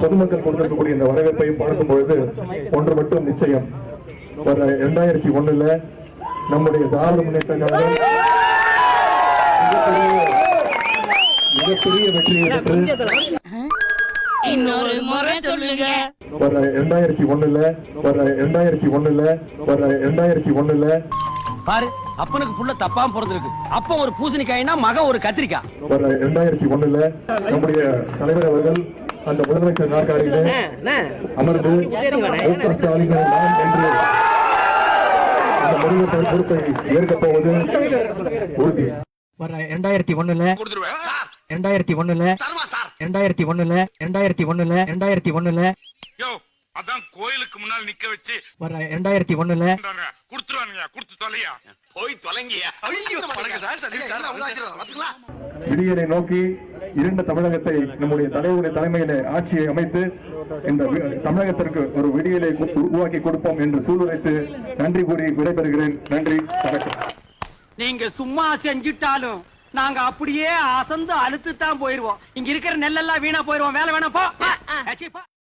பொதுமக்கள் கொடுத்திருக்கக்கூடிய இந்த வரவேற்பையும் பார்க்கும் பொழுது ஒன்று மட்டும் நிச்சயம். வர இரண்டாயிரத்தி ஒண்ணுல நம்முடைய திராவிட முன்னேற்ற கழகம் மிகப்பெரிய மிகப்பெரிய வெற்றியை பெற்று இன்னொரு முறை சொல்லுங்க. வர இரண்டாயிரத்தி ஒண்ணுல வர இரண்டாயிரத்தி ஒண்ணுல வர இரண்டாயிரத்தி ஒண்ணுல. பாரு அப்பனுக்கு புள்ள தப்பாம பிறந்திருக்கு அப்ப ஒரு பூசணிக்காய்னா மகன் ஒரு கத்திரிக்காய். வர இரண்டாயிரத்தி ஒண்ணுல நம்முடைய தலைவர் அவர்கள் அந்த முதலமைச்சர் நாற்காலியிலே அமர்ந்து மு க ஸ்டாலின் நான் என்று அந்த முதலமைச்சர் பொறுப்பை ஏற்கப் போவது உறுதி. வர இரண்டாயிரத்தி ஒண்ணுல இரண்டாயிரத்தி ஒண்ணுல இரண்டாயிரத்தி ஒண்ணுல இரண்டாயிரத்தி ஒண்ணுல இரண்டாயிரத்தி ஒண்ணுல. யோ அதான் கோயிலுக்கு முன்னால் நிக்க வச்சு வர இரண்டாயிரத்தி ஒண்ணுல. குடுத்துருவானுங்க. குடுத்து தொலையா? போய் தொலைங்கயா விடியலை நோக்கி இருண்ட தமிழகத்தை நம்முடைய தலைவருடைய தலைமையிலே ஆட்சியை அமைத்து இந்த தமிழகத்திற்கு ஒரு விடியலை உருவாக்கி கொடுப்போம் என்று சூளுரைத்து நன்றி கூறி விடைபெறுகிறேன். நன்றி. வணக்கம். நீங்க சும்மா செஞ்சுட்டாலும் நாங்க அப்படியே அசந்து அழுத்து தான் போயிருவோம். இங்க இருக்கிற நெல்லெல்லாம் வீணா போயிருவோம். வேலை வேணா போ.